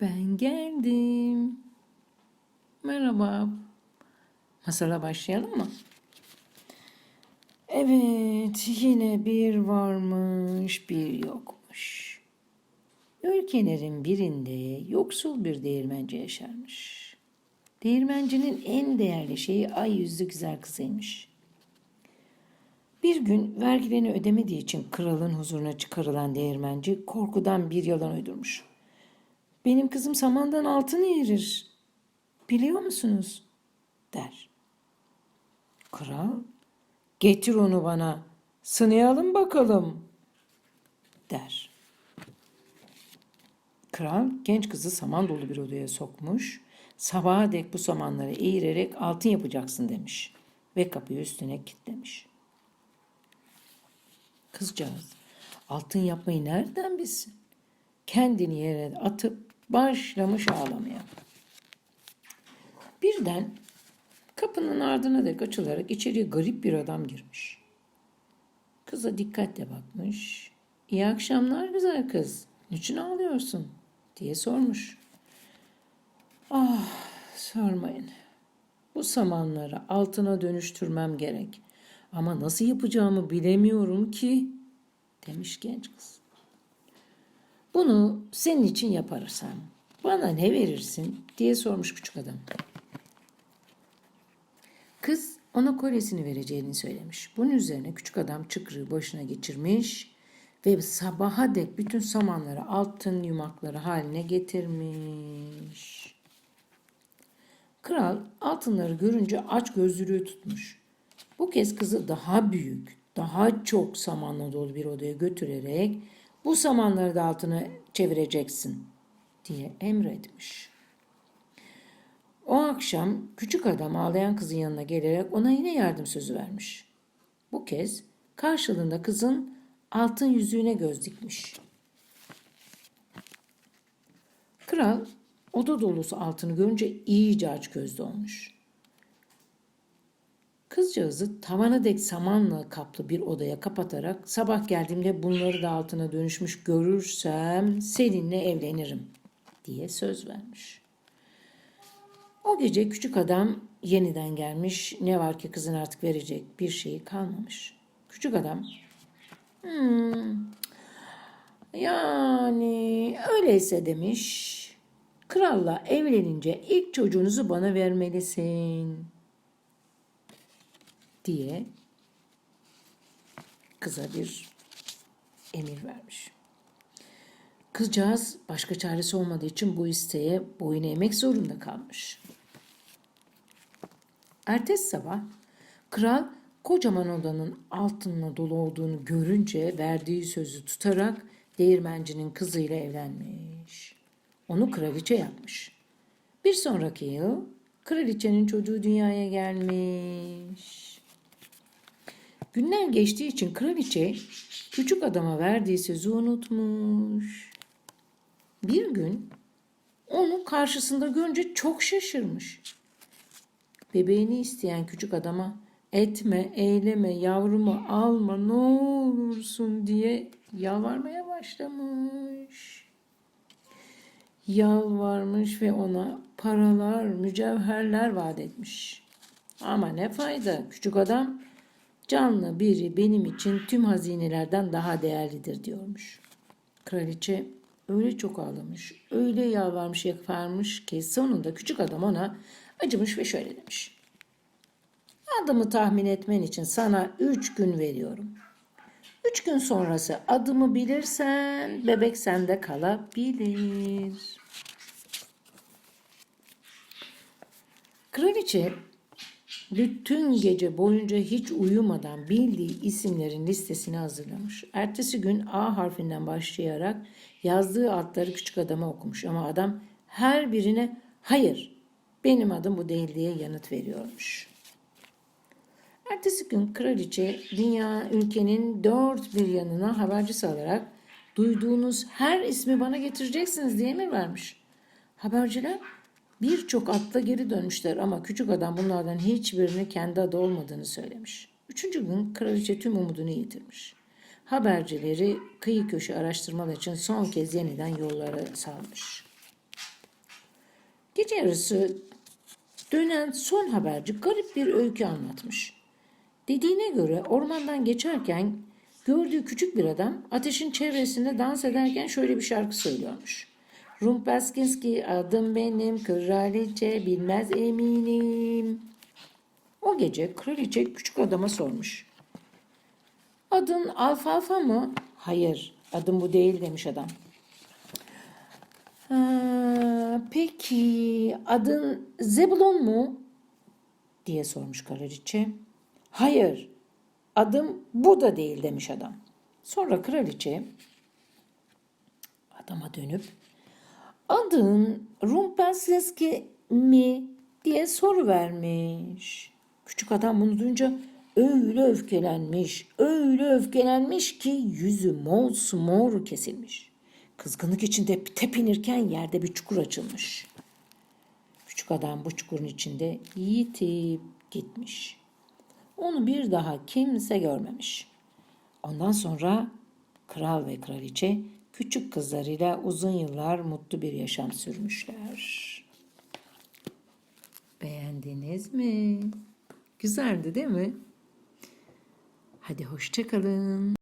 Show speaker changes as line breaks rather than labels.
Ben geldim. Merhaba. Masala başlayalım mı? Evet, yine bir varmış, bir yokmuş. Ülkelerin birinde yoksul bir değirmenci yaşarmış. Değirmencinin en değerli şeyi ay yüzlü güzel kızıymış. Bir gün vergilerini ödemediği için kralın huzuruna çıkarılan değirmenci korkudan bir yalan uydurmuş. Benim kızım samandan altın eğirir. Biliyor musunuz? der. Kral, getir onu bana, sınayalım bakalım, der. Kral genç kızı saman dolu bir odaya sokmuş, sabaha dek bu samanları eğirerek altın yapacaksın demiş ve kapıyı üstüne kilitlemiş. Kızcağız altın yapmayı nereden bilsin? Kendini yere atıp başlamış ağlamaya. Birden kapının ardına dek açılarak içeriye garip bir adam girmiş. Kıza dikkatle bakmış. İyi akşamlar güzel kız. Niçin ağlıyorsun? diye sormuş. Ah sormayın. Bu samanları altına dönüştürmem gerek. Ama nasıl yapacağımı bilemiyorum ki demiş genç kız. Bunu senin için yaparsam bana ne verirsin diye sormuş küçük adam. Kız ona kolyesini vereceğini söylemiş. Bunun üzerine küçük adam çıkrığı başına geçirmiş ve sabaha dek bütün samanları altın yumakları haline getirmiş. Kral altınları görünce aç gözlülüğü tutmuş. Bu kez kızı daha büyük, daha çok samanla dolu bir odaya götürerek bu samanları da altına çevireceksin diye emretmiş. O akşam küçük adam ağlayan kızın yanına gelerek ona yine yardım sözü vermiş. Bu kez karşılığında kızın altın yüzüğüne göz dikmiş. Kral oda dolusu altını görünce iyice aç gözlü olmuş. Kızcağızı tavana dek samanla kaplı bir odaya kapatarak sabah geldiğimde bunları da altına dönüşmüş görürsem seninle evlenirim diye söz vermiş. O gece küçük adam yeniden gelmiş. Ne var ki kızın artık verecek bir şeyi kalmamış. Küçük adam hmm, yani öyleyse demiş. Kralla evlenince ilk çocuğunuzu bana vermelisin diye kıza bir emir vermiş. Kızcağız başka çaresi olmadığı için bu isteğe boyun eğmek zorunda kalmış. Ertesi sabah kral kocaman odanın altınla dolu olduğunu görünce verdiği sözü tutarak değirmencinin kızıyla evlenmiş. Onu kraliçe yapmış. Bir sonraki yıl kraliçenin çocuğu dünyaya gelmiş. Günler geçtiği için kraliçe küçük adama verdiği sözü unutmuş. Bir gün onu karşısında görünce çok şaşırmış. Bebeğini isteyen küçük adama etme, eyleme, yavrumu alma ne olursun diye yalvarmaya başlamış. Yalvarmış ve ona paralar, mücevherler vaat etmiş. Ama ne fayda küçük adam canlı biri benim için tüm hazinelerden daha değerlidir diyormuş. Kraliçe öyle çok ağlamış, öyle yalvarmış yakarmış ki sonunda küçük adam ona acımış ve şöyle demiş. Adımı tahmin etmen için sana üç gün veriyorum. Üç gün sonrası adımı bilirsen bebek sende kalabilir. Kraliçe bütün gece boyunca hiç uyumadan bildiği isimlerin listesini hazırlamış. Ertesi gün A harfinden başlayarak yazdığı adları küçük adama okumuş ama adam her birine hayır benim adım bu değil diye yanıt veriyormuş. Ertesi gün kraliçe dünya ülkenin dört bir yanına haberci salarak duyduğunuz her ismi bana getireceksiniz diye mi vermiş? Haberciler birçok atla geri dönmüşler ama küçük adam bunlardan hiçbirini kendi adı olmadığını söylemiş. Üçüncü gün kraliçe tüm umudunu yitirmiş. Habercileri kıyı köşe araştırmalar için son kez yeniden yollara salmış. Gece yarısı dönen son haberci garip bir öykü anlatmış. Dediğine göre ormandan geçerken gördüğü küçük bir adam ateşin çevresinde dans ederken şöyle bir şarkı söylüyormuş. Rumpelstiltskin adım benim, kraliçe bilmez eminim. O gece kraliçe küçük adama sormuş. Adın alfalfa mı? Hayır, adım bu değil demiş adam. "Ha, peki adın Zebulon mu? diye sormuş kraliçe. Hayır, adım bu da değil demiş adam. Sonra kraliçe adama dönüp adın Rumpelstiltskin mi diye soru vermiş. Küçük adam bunu duyunca öyle öfkelenmiş, öyle öfkelenmiş ki yüzü mosmor kesilmiş. Kızgınlık içinde tepinirken yerde bir çukur açılmış. Küçük adam bu çukurun içinde yitip gitmiş. Onu bir daha kimse görmemiş. Ondan sonra kral ve kraliçe küçük kızlarıyla uzun yıllar mutlu bir yaşam sürmüşler. Beğendiniz mi? Güzeldi değil mi? Hadi hoşça kalın.